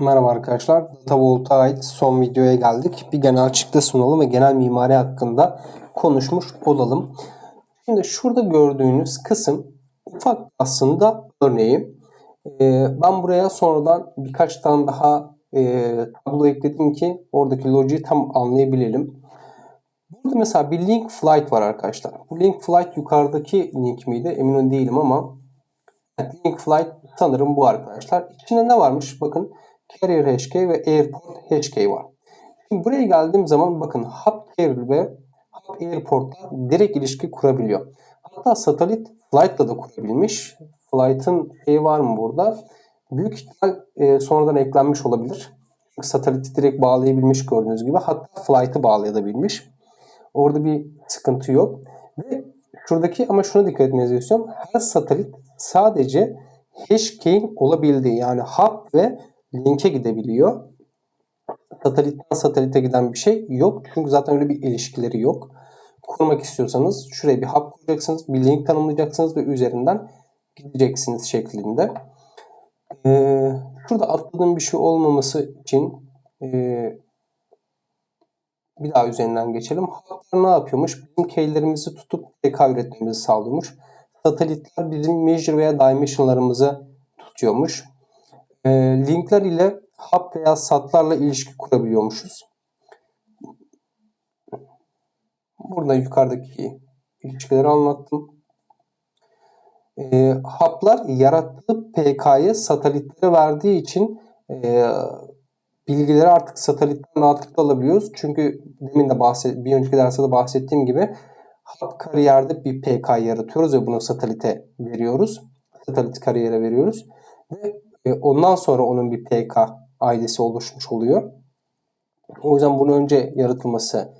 Merhaba arkadaşlar. DataVault'a ait son videoya geldik. Bir genel çıktı sunalım ve genel mimari hakkında konuşmuş olalım. Şimdi şurada gördüğünüz kısım ufak aslında örneği. Ee, ben buraya sonradan birkaç tane daha e, tablo ekledim ki oradaki lojiyi tam anlayabilelim. Burada mesela bir link flight var arkadaşlar. Bu link flight yukarıdaki link miydi? Emin değilim ama link flight sanırım bu arkadaşlar. İçinde ne varmış? Bakın Carrier HK ve Airport HK var. Şimdi buraya geldiğim zaman bakın Hub Carrier ve Hub Airport'la direkt ilişki kurabiliyor. Hatta satelit Flight'la da kurabilmiş. Flight'ın şeyi var mı burada? Büyük ihtimal e, sonradan eklenmiş olabilir. Çünkü sateliti direkt bağlayabilmiş gördüğünüz gibi. Hatta Flight'ı bağlayabilmiş. Orada bir sıkıntı yok. Ve şuradaki ama şuna dikkat etmenizi istiyorum. Her satelit sadece HK'in olabildiği yani hub ve linke gidebiliyor. Satelitten satelite giden bir şey yok. Çünkü zaten öyle bir ilişkileri yok. Kurmak istiyorsanız şuraya bir hub kuracaksınız. Bir link tanımlayacaksınız ve üzerinden gideceksiniz şeklinde. Ee, şurada atladığım bir şey olmaması için e, bir daha üzerinden geçelim. Hub'lar ne yapıyormuş? Bizim keylerimizi tutup PK üretmemizi sağlıyormuş. Satelitler bizim measure veya dimensionlarımızı tutuyormuş. E, linkler ile hub veya satlarla ilişki kurabiliyormuşuz. Burada yukarıdaki ilişkileri anlattım. E, hub'lar yarattığı PK'yı satelitlere verdiği için e, bilgileri artık satellitten rahatlıkla alabiliyoruz. Çünkü demin de bahset, bir önceki derste de bahsettiğim gibi hub kariyerde bir PK yaratıyoruz ve bunu satelite veriyoruz. Satelit kariyere veriyoruz. Ve e, ondan sonra onun bir PK aidesi oluşmuş oluyor. O yüzden bunun önce yaratılması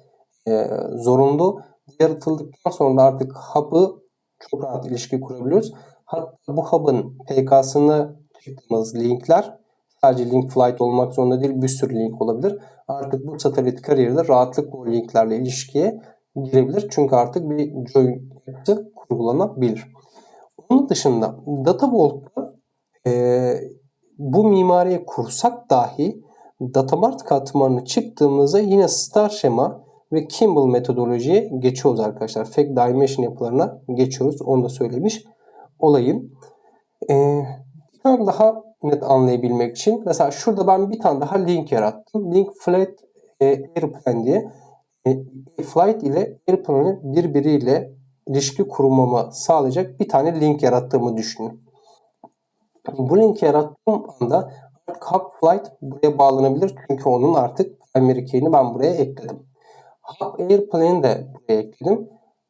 e, zorunlu. Yaratıldıktan sonra da artık hub'ı çok rahat ilişki kurabiliyoruz. Hatta bu hub'ın PK'sını çıktığımız linkler sadece link flight olmak zorunda değil bir sürü link olabilir. Artık bu satelit kariyerde rahatlıkla o linklerle ilişkiye girebilir. Çünkü artık bir join kurgulanabilir. Onun dışında Data Vault'ta e, bu mimariye kursak dahi datamart katmanını çıktığımızda yine star şema ve Kimball metodolojiye geçiyoruz arkadaşlar. Fact dimension yapılarına geçiyoruz. Onu da söylemiş olayım. Ee, bir tane daha net anlayabilmek için mesela şurada ben bir tane daha link yarattım. Link flight e, airplane diye e, flight ile airplane'ı birbiriyle ilişki kurmamı sağlayacak bir tane link yarattığımı düşünün. Bu linki yarattığım anda artık Hub Flight buraya bağlanabilir. Çünkü onun artık primary key'ini ben buraya ekledim. Hub Airplane'i de buraya ekledim.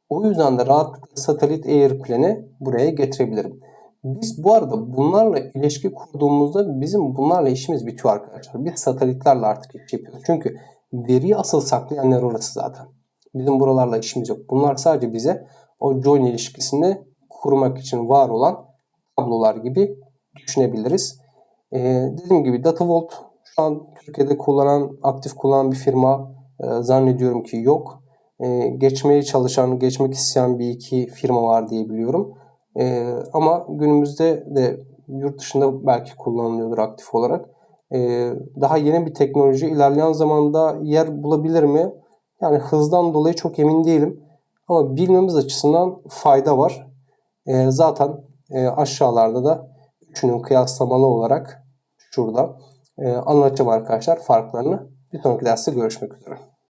O yüzden de rahatlıkla satelit Airplane'i buraya getirebilirim. Biz bu arada bunlarla ilişki kurduğumuzda bizim bunlarla işimiz bitiyor arkadaşlar. Biz satellitlerle artık iş yapıyoruz. Çünkü veriyi asıl saklayan yer orası zaten. Bizim buralarla işimiz yok. Bunlar sadece bize o join ilişkisini kurmak için var olan tablolar gibi düşünebiliriz. Ee, dediğim gibi DataVault şu an Türkiye'de kullanan, aktif kullanan bir firma e, zannediyorum ki yok. E, geçmeye çalışan, geçmek isteyen bir iki firma var diye biliyorum. E, ama günümüzde de yurt dışında belki kullanılıyordur aktif olarak. E, daha yeni bir teknoloji ilerleyen zamanda yer bulabilir mi? Yani hızdan dolayı çok emin değilim. Ama bilmemiz açısından fayda var. E, zaten e, aşağılarda da üçünün kıyaslamalı olarak şurada e, anlatacağım arkadaşlar farklarını. Bir sonraki derste görüşmek üzere.